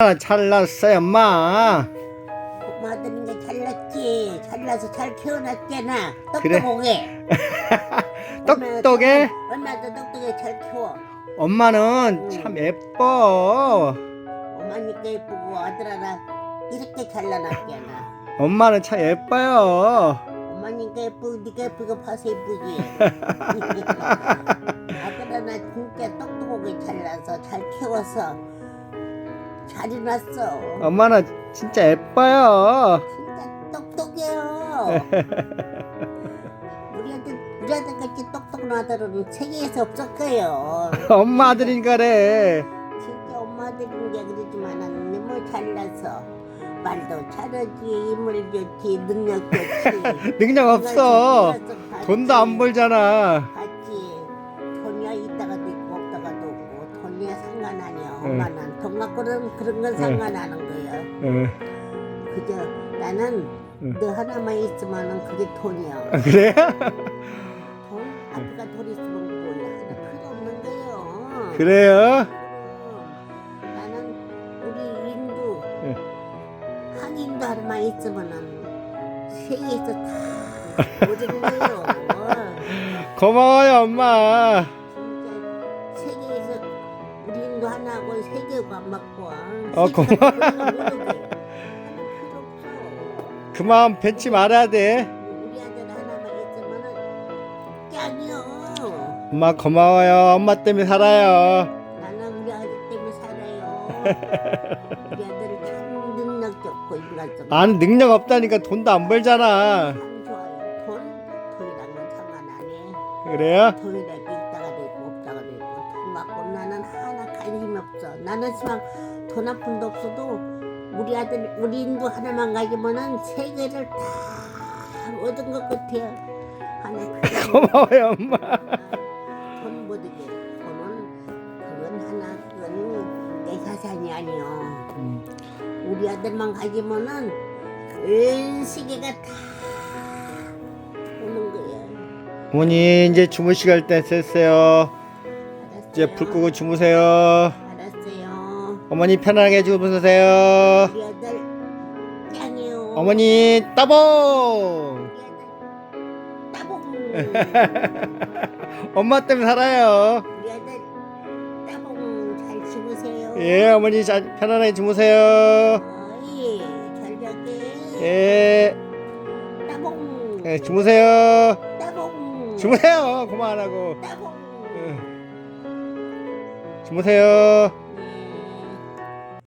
아, 잘났어요 엄마 엄마들은 게 잘났지. 잘나서 잘 키워놨잖아. 그래. 똑똑하게. 똑똑해? 엄마도 똑똑하게 잘 키워. 엄마는 참 예뻐 엄마니까 예쁘고 아들 하나 이렇게 잘나놨잖아. 엄마는 참 예뻐요 엄마니까 예쁘고 니가 예쁘고 봐서 예쁘지. 아들 하나 진짜 똑똑하게 잘나서 잘 키워서 잘 해놨어. 엄마는 진짜 예뻐요 진짜 똑똑해요. 우리 아들 우리 아들 같이 똑똑한 아들은 세계에서 없을 거예요. 엄마 그래 진짜 엄마들인 게 그러지만은 너무 잘나서 말도 잘하지 힘을 좋지 능력 좋지. 능력 없어 돈도 안 벌잖아 봤지. 돈이야 있다가도 있고 없다가도 없고 돈이야 상관 아니야. 응. 엄마는 돈 갖고는 그런 건 상관하는 거야. 응. 그저 나는 응. 너 하나만 있으면은 그게 돈이야. 아, 그래? 돈 아빠가 돈 있으면 몰라 필요 없는 거예요. 그래요? 그럼 나는 우리 인도 응. 한인도 하나만 있으면은 세계에서 다 모든 거예요. 고마워요 엄마 하나하고 세계고 안 맞고 어, 고마워. 그만 벤치 말아야 돼 우리 아들 하나만 있으면은 짱이요. 엄마 고마워요 엄마 때문에 살아요 나는 우리 아들 때문에 살아요. 우리 아들은 참 능력 좋고 인간적. 아니 능력 없다니까 돈도 안 벌잖아 참 좋아요. 돈 돈이란 건 상관 안 해. 그래요? 돈이라 하나 관심이 없어. 나는 지만 돈한 푼도 없어도 우리 아들 우리 인도 하나만 가지면은 세계를 다 얻은 것 같아요. 하나 고마워요 엄마 돈 모두게 돈은 그건 하나 그건 내 자산이 아니요. 음. 우리 아들만 가지면은 온 세계가 다 오는 거야. 어머니 이제 주무 시갈 때 됐어요. 이제 불 끄고 주무세요 알았어요. 어머니 편하게 주무세요 우리 아들 짱이요. 어머니 따봉 우리 아들 따봉. 엄마 때문에 살아요 우리 아들 따봉 잘 주무세요. 예 어머니 자, 편안하게 주무세요 어이 잘 잘게. 예 따봉. 예, 주무세요 따봉. 주무세요 그만 안 하고 따봉. 예. 주무세요 예.